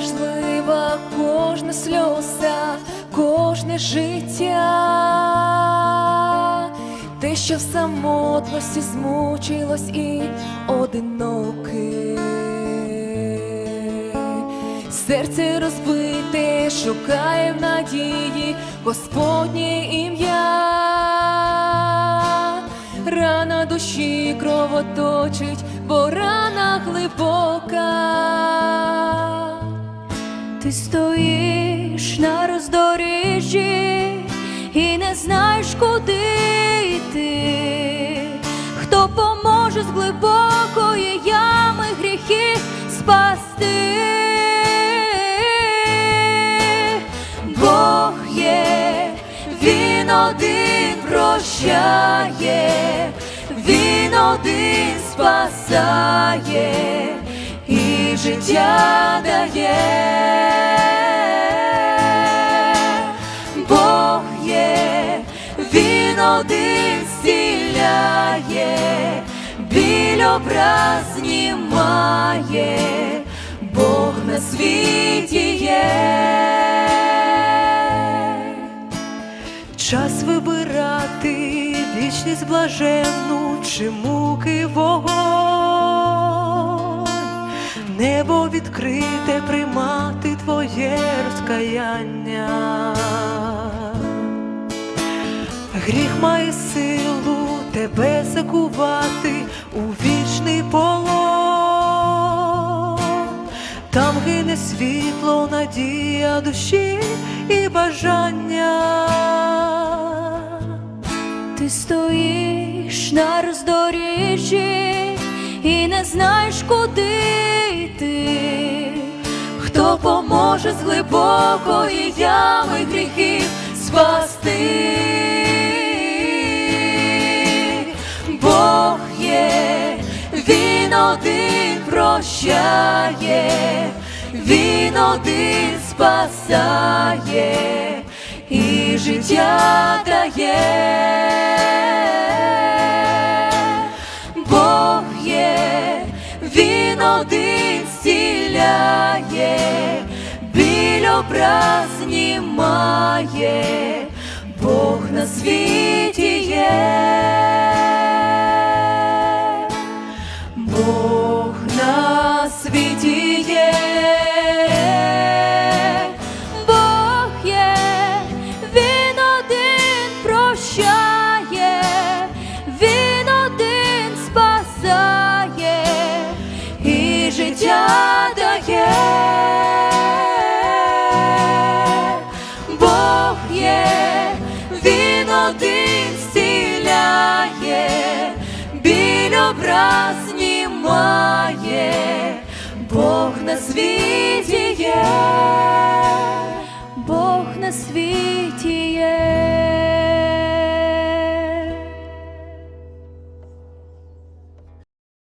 важлива кожна сльоза, кожне життя, те, що в самотності змучилось і одиноке, серце розбите, шукає в надії Господнє ім'я, рана душі кровоточить, бо рана глибока. Ти стоїш на роздоріжжі і не знаєш, куди йти. Хто поможе з глибокої ями гріхи спасти? Бог є, Він один прощає, Він один спасає і життя дає. Зціляє, біль образ знімає, Бог на світі є. Час вибирати вічність блаженну чи муки вогонь, небо відкрите приймати твоє розкаяння. Гріх має силу тебе закувати у вічний полон. Там гине світло, надія душі і бажання. Ти стоїш на роздоріжжі і не знаєш, куди йти. Хто поможе з глибокої ями гріхи спасти? Один прощає, Він один спасає і життя дає. Бог є, Він один зціляє, біль образ знімає, Бог на світі є. один зціляє, біль образ знімає, Бог на світі є, Бог на світі.